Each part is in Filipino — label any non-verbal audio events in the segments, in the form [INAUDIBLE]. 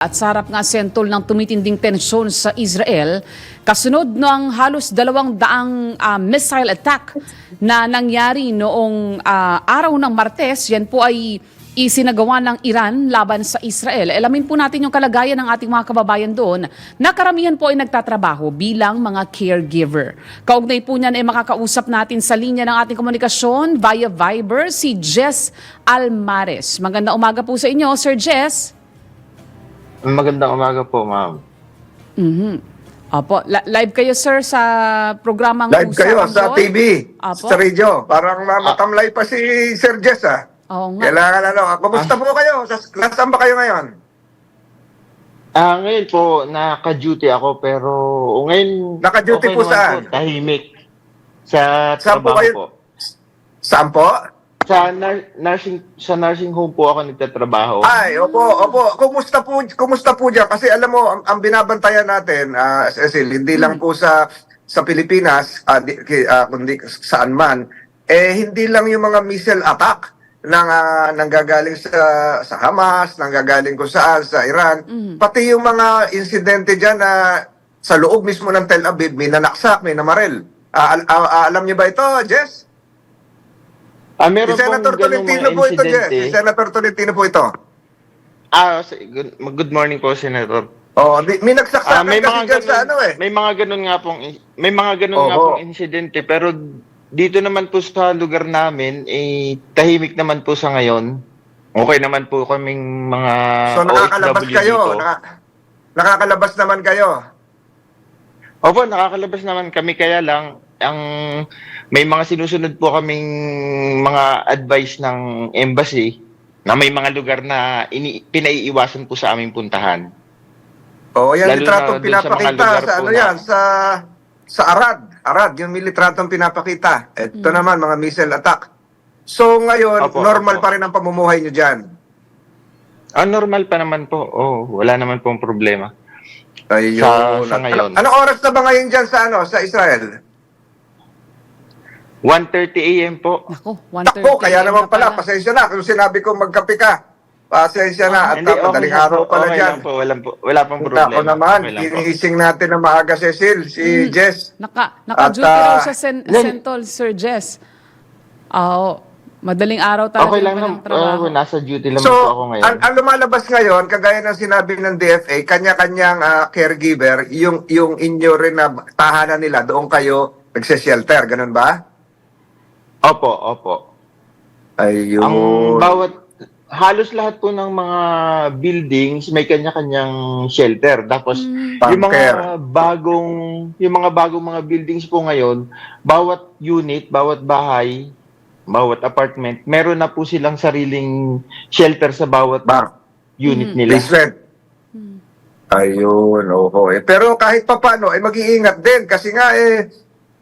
At sa harap nga sentol ng tumitinding tensyon sa Israel, kasunod ng halos dalawang daang ah, missile attack na nangyari noong ah, araw ng Martes, yan po ay isinagawa ng Iran laban sa Israel. Alamin po natin yung kalagayan ng ating mga kababayan doon na karamihan po ay nagtatrabaho bilang mga caregiver. Kaugnay po niyan ay makakausap natin sa linya ng ating komunikasyon via Viber si Jess Almares. Maganda umaga po sa inyo, Sir Jess. Magandang umaga po, ma'am. Mhm. Opo, La- live kayo sir sa programang Live kayo Usapang sa Boy? TV, Apo. sa radio. Parang ma- matamlay pa si Sir Jess ah. Oo nga. Kailangan ano, kumusta po kayo? Sa, nasaan ba kayo ngayon? Ah, ngayon po, naka-duty ako, pero ngayon... Naka-duty po naman saan? Po, tahimik. Sa Saan po trabaho kayo? po. Saan po? Sa nar- nursing sa nursing home po ako nagtatrabaho. Ay, opo, opo. Kumusta po, kumusta po diyan? Kasi alam mo, ang, ang binabantayan natin, ah, Cecil, hindi lang po sa sa Pilipinas, ah, di, ah, kundi saan man, eh hindi lang yung mga missile attack nang ah, nanggagaling sa sa Hamas, nanggagaling kung saan sa Iran, pati yung mga insidente diyan na sa loob mismo ng Tel Aviv, may nanaksak, may namarel. Ah, al- ah, alam niyo ba ito, Jess? Ah, meron Si Senator Tolentino po ito, insidente. Si Senator Tolentino po ito. Ah, si- good, good morning po, Senator. Oh, may Ah, may kasi mga dyan sa ganun, ano eh. may mga ganun nga pong may mga ganun nga Oo. pong insidente pero dito naman po sa lugar namin eh tahimik naman po sa ngayon. Okay naman po kaming mga So nakakalabas OFW kayo, dito. naka, nakakalabas naman kayo. Opo, nakakalabas naman kami kaya lang ang may mga sinusunod po kaming mga advice ng embassy na may mga lugar na ini, pinaiiwasan po sa aming puntahan. Oh, yan Lalo litratong sa pinapakita sa po ano na- yan, sa sa Arad. Arad, yung militratong pinapakita. Ito naman, mga missile attack. So ngayon, Opo, normal opo. pa rin ang pamumuhay nyo dyan. Ah, normal pa naman po. Oh, wala naman pong problema. Ayun. Sa- sa Ano- ngayon. Anong oras na ba ngayon dyan sa ano, sa Israel? 1:30 AM po. Nako, 1:30 Ako, kaya na naman pala, pasensya na. Kung sinabi ko magkape ka, pasensya na. At Hindi, uh, madaling lang araw po, pala okay dyan. lang po, wala, po, wala pong problema. Ako naman, Okay lang po. iniising natin na maaga, Cecil, si Jess. Naka, naka-duty At, raw ah, sa sen- yan- Sentol, Sir Jess. Oo. madaling araw talaga Okay lang naman. trabaho. Uh, nasa duty lang So, po ako ngayon. ang, ang lumalabas ngayon, kagaya ng sinabi ng DFA, kanya-kanyang ah, caregiver, yung, yung inyo rin na tahanan nila, doon kayo nagse-shelter, ganun ba? Opo, opo. Ayun. Ang bawat halos lahat po ng mga buildings may kanya-kanyang shelter. Tapos Mm. yung mga bagong yung mga bagong mga buildings po ngayon, bawat unit, bawat bahay, bawat apartment, meron na po silang sariling shelter sa bawat Bar. unit nila. Basement. Ayun, oo. Eh, pero kahit pa paano, eh, mag-iingat din. Kasi nga, eh,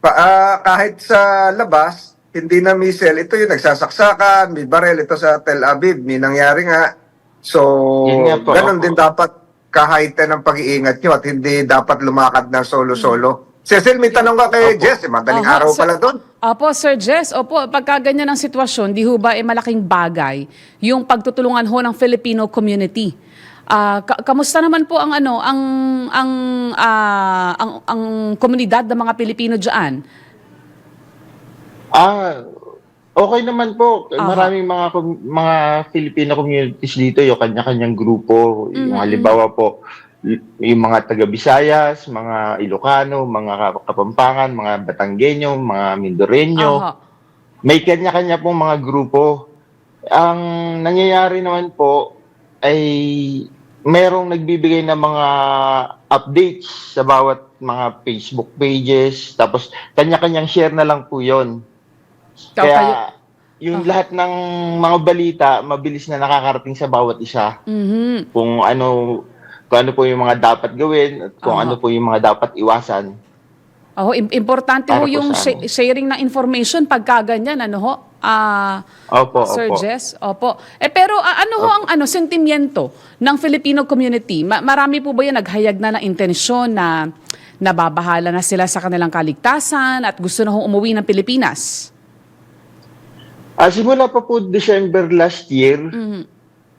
pa, ah, kahit sa labas, hindi na missile. Ito yung nagsasaksakan, may barel ito sa Tel Aviv, may nangyari nga. So, nga po, ganun din dapat kahaitan ng pag-iingat nyo at hindi dapat lumakad ng solo-solo. Cecil, may tanong ka kay Opo. Jess. Eh, madaling Aha, araw sir- pala doon. Opo, Sir Jess. Opo, pagka ganyan ang sitwasyon, di ho ba eh, malaking bagay yung pagtutulungan ho ng Filipino community. Ah, ka- kamusta naman po ang ano, ang ang ah, ang ang komunidad ng mga Pilipino diyan? Ah, okay naman po. Aha. Maraming mga mga Filipino communities dito, yung kanya-kanyang grupo, yung Mhm. halimbawa po yung mga taga Visayas, mga Ilocano, mga Kap- Kapampangan, mga Batanggenyo, mga Mindoreño. Aha. May kanya-kanya pong mga grupo. Ang nangyayari naman po ay merong nagbibigay ng mga updates sa bawat mga Facebook pages. Tapos kanya-kanyang share na lang po yon. Kaya kayo- yung Ah. lahat ng mga balita, mabilis na nakakarating sa bawat isa. Mhm. Kung ano kung ano po yung mga dapat gawin at kung Aha. ano po yung mga dapat iwasan. Oh, im- importante ho yung sa sha- amin. sharing ng information pagka ganyan, ano ho? Ah, Opo, Sir opo. Jess, opo. Eh pero ah, ano ho ang ano sentimiento ng Filipino community? Ma- marami po ba 'yan naghayag na ng intensyon na nababahala na sila sa kanilang kaligtasan at gusto na hong umuwi ng Pilipinas? Ah, simula pa po December last year, Mhm.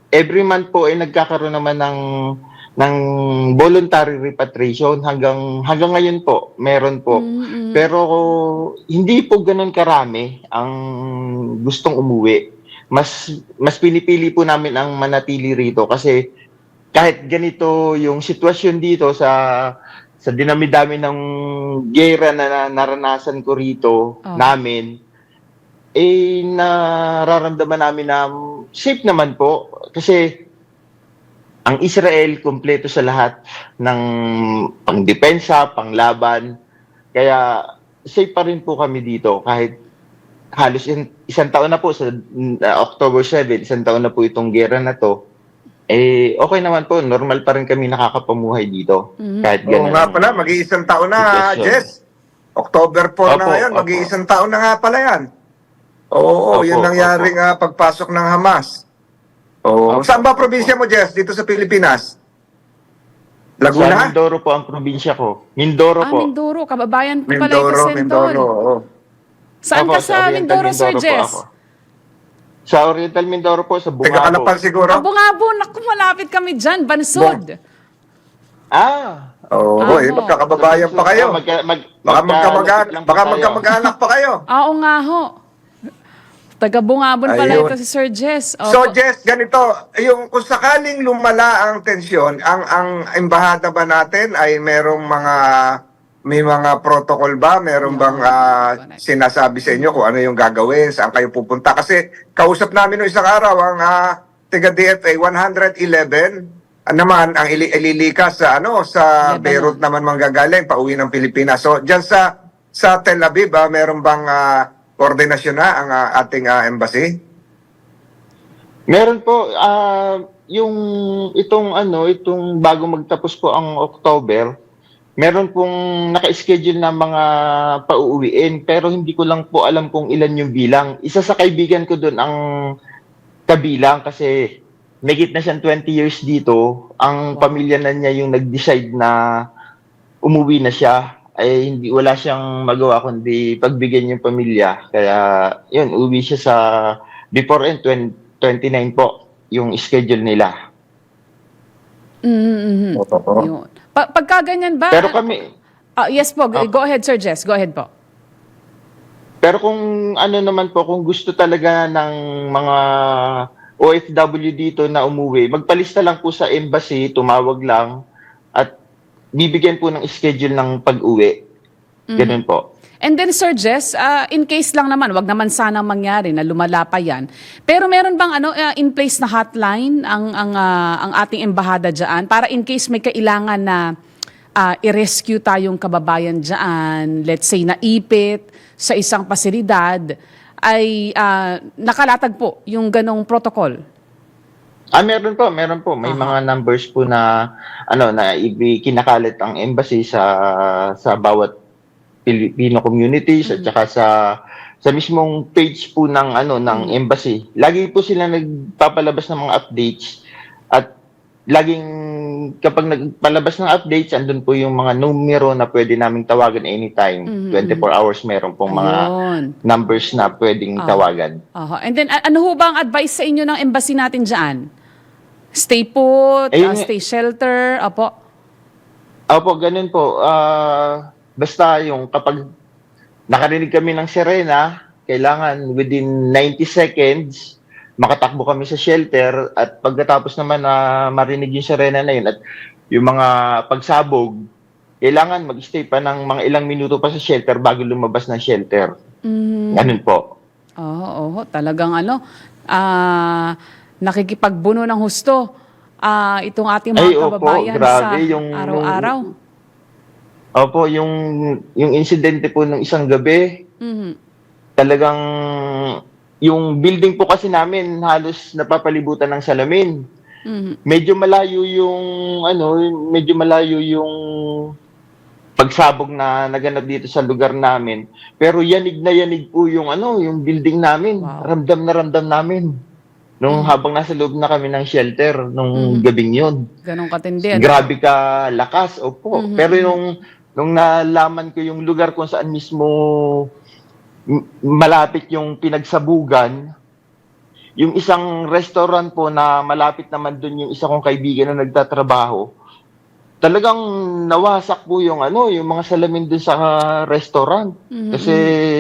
every month po ay nagkakaroon naman ng ng voluntary repatriation hanggang hanggang ngayon po meron po Mm-mm. pero hindi po ganoon karami ang gustong umuwi mas mas pinipili po namin ang manatili rito kasi kahit ganito yung sitwasyon dito sa sa dinami-dami ng gera na, na naranasan ko rito Oh. namin eh nararamdaman namin na safe naman po kasi ang Israel kumpleto sa lahat ng pangdepensa, panglaban. Kaya safe pa rin po kami dito kahit halos isang taon na po sa uh, October 7, isang taon na po itong gera na to. Eh okay naman po, normal pa rin kami nakakapamuhay dito. Mhm. Kahit Oo ganun. nga pala, mag-iisang taon na, Sitwasyon. Jess. October 4 na Opo, ngayon, opo. mag-iisang taon na nga pala yan. Oo, Opo, yun nangyari nga pagpasok ng Hamas. Oo. Opo, Saan ba probinsya mo, Jess, dito sa Pilipinas? Sa Laguna? Mindoro po ang probinsya ko. Mindoro Ah, po. Mindoro. Kababayan ko pala ito, Mindoro, Sentol. Mindoro. oo. Saan Opo, ka sa Oriental Mindoro, Sir po Jess? ako. Sa Oriental Mindoro po, sa Taga Bungabo. Kalapal siguro? Abungabo, naku, malapit kami dyan. Bansod. Ah, Oo, Ah, eh, oo. magkakababayan pa kayo. Ah, magka, mag, Baka magka- magkamag-anak, lang po baka tayo. magkamag-anak pa kayo. [LAUGHS] Oo nga ho. Taga Bungabon pala Ayun. ito si Sir Jess. Opo. So Jess, ganito, yung kung sakaling lumala ang tensyon, ang ang embahada ba natin ay merong mga may mga protocol ba? Meron bang ah, sinasabi sa inyo kung ano yung gagawin, saan kayo pupunta? Kasi kausap namin noong isang araw ang ah, taga DFA 111 ah, naman ang ili- ililikas sa ano sa Lebanon. Beirut naman manggagaling pauwi ng Pilipinas. So diyan sa sa Tel Aviv ah, meron bang ah, koordinasyon na ang ah, ating ah, embassy? Meron po, ah, yung itong ano, itong bago magtapos po ang October, meron pong naka-schedule na mga pauuwiin, pero hindi ko lang po alam kung ilan yung bilang. Isa sa kaibigan ko doon ang kabilang kasi may na siyang 20 years dito. Ang pamilya na niya yung nag-decide na umuwi na siya ay hindi wala siyang magawa kundi pagbigyan yung pamilya. Kaya yun, uwi siya sa before 20, 29 po yung schedule nila. Mhm, mhm. Yun. Pa- pagka ganyan ba? Pero kami Ah, yes po, go- Ah. go ahead Sir Jess. Go ahead po. pero kung ano naman po kung gusto talaga ng mga OFW dito na umuwi, magpalista lang po sa embassy, tumawag lang bibigyan po ng schedule ng pag-uwi. Ganun po. And then Sir Jess, ah, in case lang naman, wag naman sana mangyari na lumala pa yan. Pero meron bang ano ah, in place na hotline ang ang ah, ang ating embahada diyan para in case may kailangan na ah, i-rescue tayong kababayan diyan, let's say naipit sa isang pasilidad ay ah, nakalatag po yung ganong protocol. Ah, meron po, meron po. May Aha. mga numbers po na ano na ibi kinakalat ang embassy sa sa bawat Filipino communities at saka sa sa mismong page po ng ano ng embassy. Lagi po sila nagpapalabas ng mga updates at laging kapag nagpalabas ng updates andun po yung mga numero na pwede naming tawagan anytime. Mhm, 24 hours meron pong mga Ayun. numbers na pwedeng Ah. tawagan. Aha. And then ano ho ba ang advice sa inyo ng embassy natin diyan? Stay put, Ayun nga. stay shelter, apo. Opo, ganun po. Ah, basta yung kapag nakarinig kami ng sirena, kailangan within 90 seconds makatakbo kami sa shelter at pagkatapos naman na marinig yung sirena na yun at yung mga pagsabog, kailangan mag-stay pa ng mga ilang minuto pa sa shelter bago lumabas ng shelter. Mhm. Ganun po. Oo, oo, talagang ano, ah, nakikipagbuno ng husto ah, itong ating mga Ay, opo, kababayan grabe, sa yung- araw-araw. Opo, yung yung insidente po ng isang gabi, Mhm. talagang yung building po kasi namin halos napapalibutan ng salamin. Mhm. Medyo malayo yung ano, medyo malayo yung pagsabog na naganap dito sa lugar namin. Pero yanig na yanig po yung ano, yung building namin. Wow. Ramdam na ramdam namin. Nung habang nasa loob na kami ng shelter nung Mhm. gabing yun. Ganong katindi. ano? Grabe ka lakas, opo. Mhm. Pero nung nung nalaman ko yung lugar kung saan mismo malapit yung pinagsabugan, yung isang restaurant po na malapit naman doon yung isa kong kaibigan na nagtatrabaho, talagang nawasak po yung ano, yung mga salamin dun sa restaurant. Kasi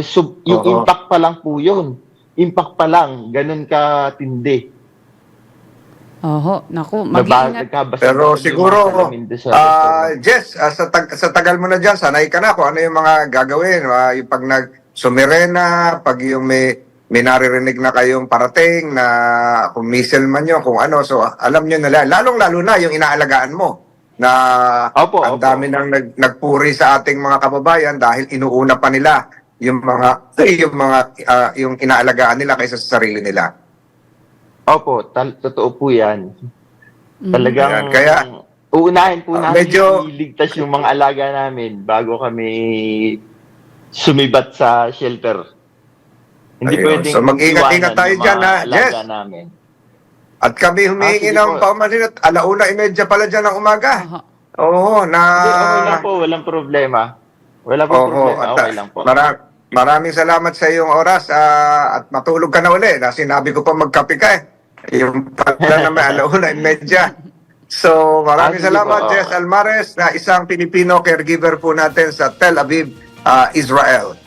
sub, yung Oo. impact pa lang po yun. Impact pa lang, ganun ka tindi. Oho, naku, mag-iingat. Pero siguro, ah restaurant. Jess, ah, sa, tag- sa tagal mo na dyan, sanay ka na kung ano yung mga gagawin. Ah, yung pag nag sumirena, pag yung may, may naririnig na kayong parating na kung missile man yun, kung ano. So, alam nyo na lang. Lalong-lalo na yung inaalagaan mo na Opo, ang opo. dami nang nag, nagpuri sa ating mga kababayan dahil inuuna pa nila yung mga [CLEARS THROAT] yung mga ah, yung inaalagaan nila kaysa sa sarili nila. Opo, tal- totoo po yan. Talagang, Ayan, kaya- uunahin po Ah, namin medyo- iligtas yung mga alaga namin bago kami sumibat sa shelter. Hindi Ayun. pwedeng So, mag-ingat-ingat tayo mga ha, alaga Jess? namin. At kami humihingi Ah, ng paumanhin at alauna imedya pala dyan ng umaga. Oo, na... Hindi, okay lang po, walang problema. Wala po Oo, problema, at, okay lang po. mara- maraming salamat sa iyong oras ah, at matulog ka na uli. Na sinabi ko pa magkape ka eh. Yung pala na may alauna imedya. So, maraming Ah, salamat. Jess Almares, na isang Filipino caregiver po natin sa Tel Aviv, ah, Israel.